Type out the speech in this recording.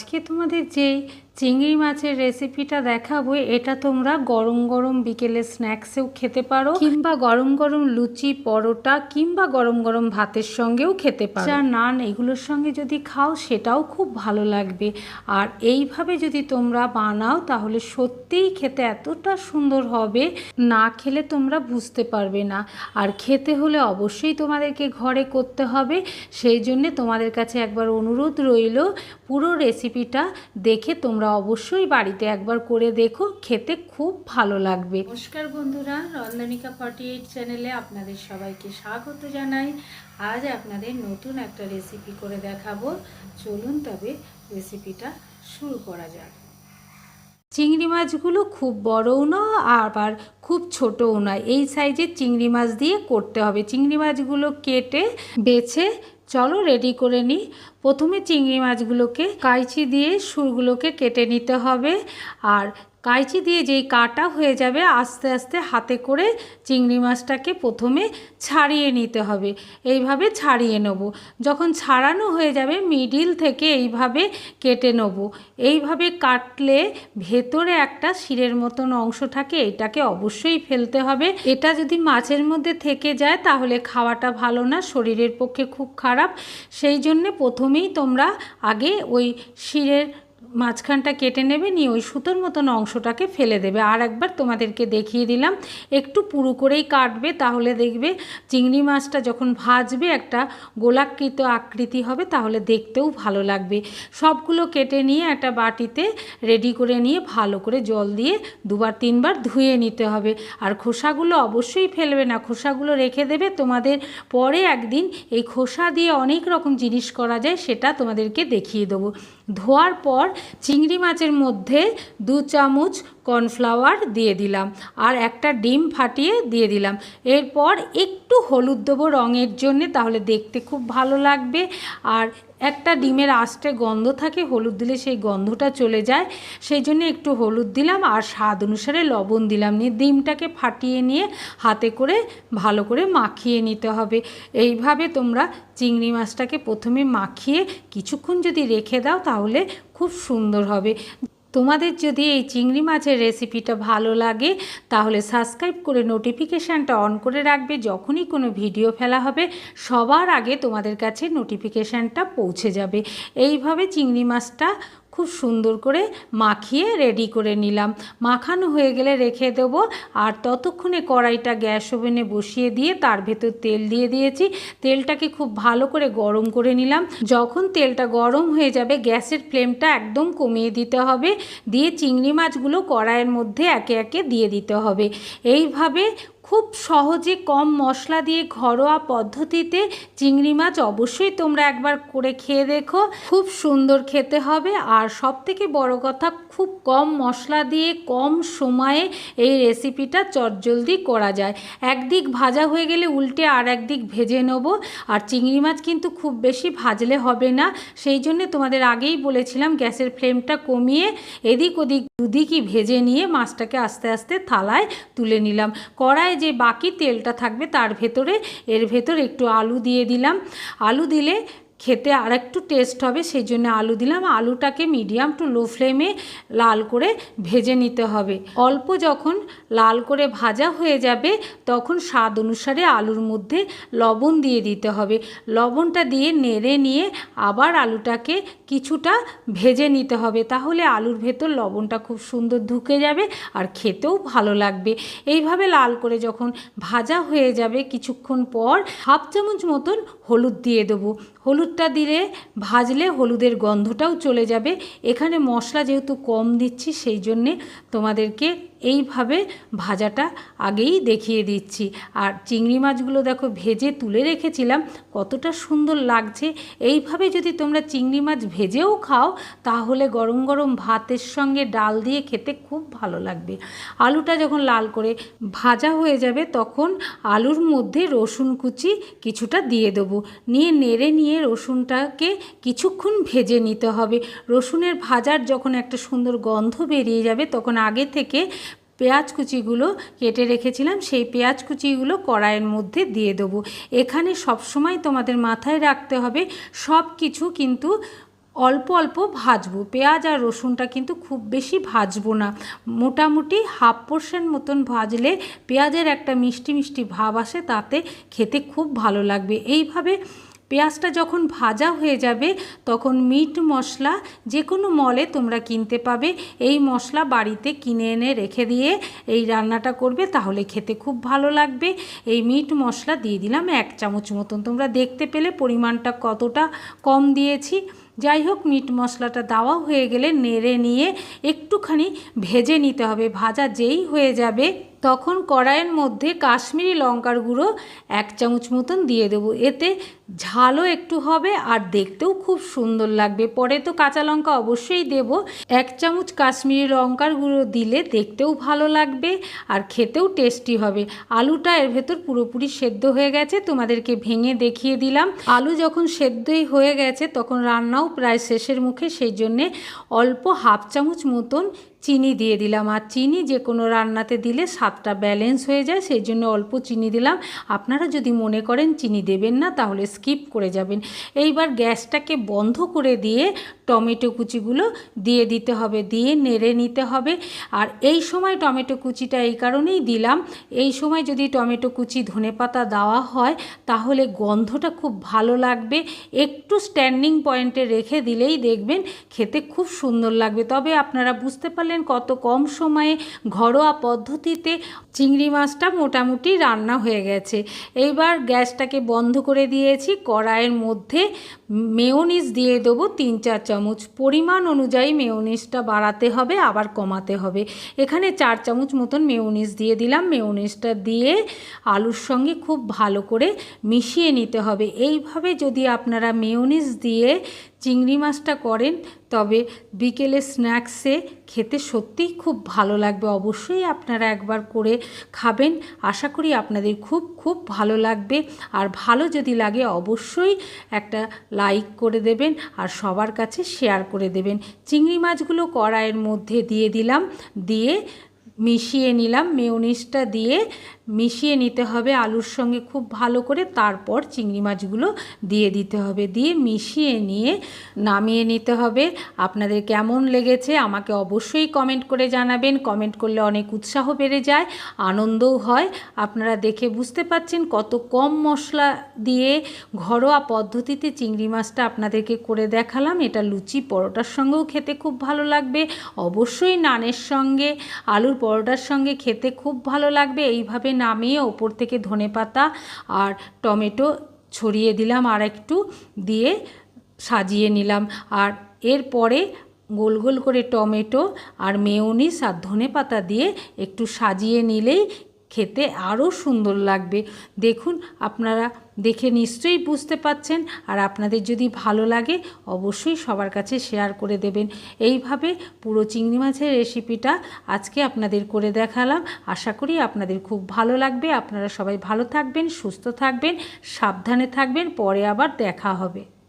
আজকে তোমাদের যেই চিংড়ি মাছের রেসিপিটা দেখাবো, এটা তোমরা গরম গরম বিকেলে স্ন্যাক্সেও খেতে পারো, কিংবা গরম গরম লুচি, পরোটা, কিংবা গরম গরম ভাতের সঙ্গেও খেতে পারো। যা নান এগুলোর সঙ্গে যদি খাও, সেটাও খুব ভালো লাগবে। আর এইভাবে যদি তোমরা বানাও, তাহলে সত্যিই খেতে এতটা সুন্দর হবে, না খেলে তোমরা বুঝতে পারবে না। আর খেতে হলে অবশ্যই তোমাদেরকে ঘরে করতে হবে। সেই জন্যে তোমাদের কাছে একবার অনুরোধ রইল, পুরো রেসিপিটা দেখে তোমরা অবশ্যই বাড়িতে একবার করে দেখো খেতে খুব ভালো লাগবে। নমস্কার বন্ধুরা রন্ধনিকা ফর্টি এইট চ্যানেলে আপনাদের সবাইকে স্বাগত জানাই। আজ আপনাদের নতুন একটা রেসিপি করে দেখাবো। চলুন তবে রেসিপিটা শুরু করা যাক। চিংড়ি মাছগুলো খুব বড়ও নয় আবার খুব ছোটও নয়। এই সাইজের চিংড়ি মাছ দিয়ে করতে হবে। চিংড়ি মাছগুলো কেটে বেছে চলো রেডি করে নিই প্রথমে চিংড়ি মাছগুলোকে কাইচি দিয়ে সুরগুলোকে কেটে নিতে হবে। আর কাইচি দিয়ে যেই কাটা হয়ে যাবে, আস্তে আস্তে হাতে করে চিংড়ি মাছটাকে প্রথমে ছাড়িয়ে নিতে হবে। এইভাবে ছাড়িয়ে নেব। যখন ছাড়ানো হয়ে যাবে, মিডিল থেকে এইভাবে কেটে নেব। এইভাবে কাটলে ভেতরে একটা শিরের মতন অংশ থাকে, এটাকে অবশ্যই ফেলতে হবে। এটা যদি মাছের মধ্যে থেকে যায়, তাহলে খাওয়াটা ভালো না, শরীরের পক্ষে খুব খারাপ। সেই জন্যে প্রথমেই তোমরা আগে ওই শিরের মাঝখানটা কেটে নেবে, নিয়ে ওই সুতোর মতন অংশটাকে ফেলে দেবে। আর একবার তোমাদেরকে দেখিয়ে দিলাম, একটু পুরু করেই কাটবে, তাহলে দেখবে চিংড়ি মাছটা যখন ভাজবে, একটা গোলাকৃত আকৃতি হবে, তাহলে দেখতেও ভালো লাগবে। সবগুলো কেটে নিয়ে একটা বাটিতে রেডি করে নিয়ে ভালো করে জল দিয়ে দুবার তিনবার ধুয়ে নিতে হবে। আর খোসাগুলো অবশ্যই ফেলবে না, খোসাগুলো রেখে দেবে। তোমাদের পরে একদিন এই খোসা দিয়ে অনেক রকম জিনিস করা যায়, সেটা তোমাদেরকে দেখিয়ে দেবো। ধোয়ার পর চিংড়ি মাছের মধ্যে দু চামচ কর্নফ্লাওয়ার দিয়ে দিলাম আর একটা ডিম ফাটিয়ে দিয়ে দিলাম। এরপর একটু হলুদ দেবো রঙের জন্যে, তাহলে দেখতে খুব ভালো লাগবে। আর একটা ডিমের আস্টে গন্ধ থাকে, হলুদ দিলে সেই গন্ধটা চলে যায়। সেই জন্য একটু হলুদ দিলাম আর স্বাদ অনুসারে লবণ দিলাম নিয়ে ডিমটাকে ফাটিয়ে নিয়ে হাতে করে ভালো করে মাখিয়ে নিতে হবে। এইভাবে তোমরা চিংড়ি মাছটাকে প্রথমে মাখিয়ে কিছুক্ষণ যদি রেখে দাও তাহলে খুব সুন্দর হবে। তোমাদের যদি এই চিংড়ি মাছের রেসিপিটা ভালো লাগে, তাহলে সাবস্ক্রাইব করে নোটিফিকেশানটা অন করে রাখবে। যখনই কোনো ভিডিও ফেলা হবে, সবার আগে তোমাদের কাছে নোটিফিকেশানটা পৌঁছে যাবে। এইভাবে চিংড়ি মাছটা খুব সুন্দর করে মাখিয়ে রেডি করে নিলাম। মাখানো হয়ে গেলে রেখে দেব আর ততক্ষণে কড়াইটা গ্যাস ওভেনে বসিয়ে দিয়ে তার ভেতর তেল দিয়ে দিয়েছি। তেলটাকে খুব ভালো করে গরম করে নিলাম। যখন তেলটা গরম হয়ে যাবে, গ্যাসের ফ্লেমটা একদম কমিয়ে দিতে হবে। দিয়ে চিংড়ি মাছগুলো কড়াইয়ের মধ্যে একে একে দিয়ে দিতে হবে। এইভাবে খুব সহজে কম মশলা দিয়ে ঘরোয়া পদ্ধতিতে চিংড়ি মাছ অবশ্যই তোমরা একবার করে খেয়ে দেখো। খুব সুন্দর খেতে হবে। আর সব থেকে বড় কথা, খুব কম মশলা দিয়ে কম সময়ে এই রেসিপিটা চটজলদি করা যায়। একদিক ভাজা হয়ে গেলে উল্টে আর একদিক ভেজে নেব। আর চিংড়ি মাছ কিন্তু খুব বেশি ভাজলে হবে না। সেই জন্য তোমাদের আগেই বলেছিলাম গ্যাসের ফ্লেমটা কমিয়ে এদিক ওদিক দুদিকই ভেজে নিয়ে মাছটাকে আস্তে আস্তে থালায় তুলে নিলাম। কড়ায় যে বাকি তেলটা থাকবে তার ভেতরে এর ভেতর একটু আলু দিয়ে দিলাম। আলু দিলে খেতে আর একটু টেস্ট হবে, সেই জন্য আলু দিলাম। আলুটাকে মিডিয়াম টু লো ফ্লেমে লাল করে ভেজে নিতে হবে। অল্প যখন লাল করে ভাজা হয়ে যাবে, তখন স্বাদ অনুসারে আলুর মধ্যে লবণ দিয়ে দিতে হবে। লবণটা দিয়ে নেড়ে নিয়ে আবার আলুটাকে কিছুটা ভেজে নিতে হবে, তাহলে আলুর ভেতর লবণটা খুব সুন্দর ঢুকে যাবে আর খেতেও ভালো লাগবে। এইভাবে লাল করে যখন ভাজা হয়ে যাবে, কিছুক্ষণ পর হাফ চামচ মতন হলুদ দিয়ে দেবো। হলুদটা দিলে ভাজলে হলুদের গন্ধটাও চলে যাবে। এখানে মশলা যেহেতু কম দিচ্ছি, সেই জন্যে তোমাদেরকে এইভাবে ভাজাটা আগেই দেখিয়ে দিচ্ছি। আর চিংড়ি মাছগুলো দেখো ভেজে তুলে রেখেছিলাম, কতটা সুন্দর লাগছে। এইভাবে যদি তোমরা চিংড়ি মাছ ভেজেও খাও, তাহলে গরম গরম ভাতের সঙ্গে ডাল দিয়ে খেতে খুব ভালো লাগবে। আলুটা যখন লাল করে ভাজা হয়ে যাবে, তখন আলুর মধ্যে রসুন কুচি কিছুটা দিয়ে দেবো। নিয়ে নেড়ে নিয়ে রসুনটাকে কিছুক্ষণ ভেজে নিতে হবে। রসুনের ভাজার যখন একটা সুন্দর গন্ধ বেরিয়ে যাবে, তখন আগে থেকে পেঁয়াজ কুচিগুলো কেটে রেখেছিলাম, সেই পেঁয়াজ কুচিগুলো কড়াইয়ের মধ্যে দিয়ে দেবো। এখানে সবসময় তোমাদের মাথায় রাখতে হবে, সব কিছু কিন্তু অল্প অল্প ভাজবো। পেঁয়াজ আর রসুনটা কিন্তু খুব বেশি ভাজবো না। মোটামুটি হাফ পোর্শন মতন ভাজলে পেঁয়াজের একটা মিষ্টি মিষ্টি ভাব আসে, তাতে খেতে খুব ভালো লাগবে। এইভাবে পেঁয়াজটা যখন ভাজা হয়ে যাবে, তখন মিট মশলা যে কোনো মলে তোমরা কিনতে পাবে। এই মশলা বাড়িতে কিনে এনে রেখে দিয়ে এই রান্নাটা করবে, তাহলে খেতে খুব ভালো লাগবে। এই মিট মশলা দিয়ে দিলাম এক চামচ মতন। তোমরা দেখতে পেলে পরিমাণটা কতটা কম দিয়েছি। যাই হোক, মিট মশলাটা দেওয়া হয়ে গেলে নেড়ে নিয়ে একটুখানি ভেজে নিতে হবে। ভাজা যেই হয়ে যাবে তখন কড়াইয়ের মধ্যে কাশ্মীরি লঙ্কার গুঁড়ো এক চামচ মতন দিয়ে দেবো। এতে ঝালও একটু হবে আর দেখতেও খুব সুন্দর লাগবে। পরে তো কাঁচা লঙ্কা অবশ্যই দেব। এক চামচ কাশ্মীরি লঙ্কার গুঁড়ো দিলে দেখতেও ভালো লাগবে আর খেতেও টেস্টি হবে। আলুটা এর ভেতর পুরোপুরি সেদ্ধ হয়ে গেছে, তোমাদেরকে ভেঙে দেখিয়ে দিলাম। আলু যখন সেদ্ধই হয়ে গেছে, তখন রান্নাও প্রায় শেষের মুখে, সেই জন্যে অল্প হাফ চামচ মতন চিনি দিয়ে দিলাম। আর চিনি যে কোনো রান্নাতে দিলে স্বাদটা ব্যালেন্স হয়ে যায় সেই জন্য অল্প চিনি দিলাম। আপনারা যদি মনে করেন চিনি দেবেন না, তাহলে স্কিপ করে যাবেন। এইবার গ্যাসটাকে বন্ধ করে দিয়ে টমেটো কুচিগুলো দিয়ে দিতে হবে, দিয়ে নেড়ে নিতে হবে। আর এই সময় টমেটো কুচিটা এই কারণেই দিলাম। এই সময় যদি টমেটো কুচি ধনে পাতা দেওয়া হয়, তাহলে গন্ধটা খুব ভালো লাগবে। একটু স্ট্যান্ডিং পয়েন্টে রেখে দিলেই দেখবেন খেতে খুব সুন্দর লাগবে। তবে আপনারা বুঝতে পারলেন কত কম সময়ে ঘরোয়া পদ্ধতিতে চিংড়ি মাছটা মোটামুটি রান্না হয়ে গেছে। এইবার গ্যাসটাকে বন্ধ করে দিয়েছি। কড়াইয়ের মধ্যে মেয়োনিজ দিয়ে দেবো তিন চার চামচ। পরিমাণ অনুযায়ী মেয়োনিজটা বাড়াতে হবে, আবার কমাতে হবে। এখানে চার চামচ মতন মেয়োনিজ দিয়ে দিলাম। মেয়োনিজটা দিয়ে আলুর সঙ্গে খুব ভালো করে মিশিয়ে নিতে হবে। এইভাবে যদি আপনারা মেয়োনিজ দিয়ে চিংড়ি মাছটা করেন তবে বিকেলে স্ন্যাক্সে খেতে সত্যিই খুব ভালো লাগবে। অবশ্যই আপনারা একবার করে খাবেন। আশা করি আপনাদের খুব খুব ভালো লাগবে। আর ভালো যদি লাগে অবশ্যই একটা লাইক করে দেবেন আর সবার কাছে শেয়ার করে দেবেন। চিংড়ি মাছগুলো কড়াইয়ের মধ্যে দিয়ে দিলাম, দিয়ে মিশিয়ে নিলাম, মেয়নিজটা দিয়ে মিশিয়ে নিতে হবে আলুর সঙ্গে খুব ভালো করে। তারপর চিংড়ি মাছগুলো দিয়ে দিতে হবে। দিয়ে মিশিয়ে নিয়ে নামিয়ে নিতে হবে। আপনাদের কেমন লেগেছে আমাকে অবশ্যই কমেন্ট করে জানাবেন। কমেন্ট করলে অনেক উৎসাহ বেড়ে যায়, আনন্দও হয়। আপনারা দেখে বুঝতে পাচ্ছেন কত কম মশলা দিয়ে ঘরোয়া পদ্ধতিতে চিংড়ি মাছটা আপনাদেরকে করে দেখালাম। এটা লুচি পরোটার সঙ্গেও খেতে খুব ভালো লাগবে। অবশ্যই নানের সঙ্গে, আলুর পরোটার সঙ্গে খেতে খুব ভালো লাগবে। এইভাবে নামিয়ে ওপর থেকে ধনে পাতা আর টমেটো ছড়িয়ে দিলাম আর একটু দিয়ে সাজিয়ে নিলাম। আর এরপরে গোল গোল করে টমেটো আর মেয়নিস আর ধনে পাতা দিয়ে একটু সাজিয়ে নিলেই খেতে আরও সুন্দর লাগবে। দেখুন, আপনারা দেখে নিশ্চয়ই বুঝতে পাচ্ছেন। আর আপনাদের যদি ভালো লাগে, অবশ্যই সবার কাছে শেয়ার করে দেবেন। এইভাবে পুরো চিংড়ি মাছের রেসিপিটা আজকে আপনাদের করে দেখালাম। আশা করি আপনাদের খুব ভালো লাগবে। আপনারা সবাই ভালো থাকবেন, সুস্থ থাকবেন, সাবধানে থাকবেন। পরে আবার দেখা হবে।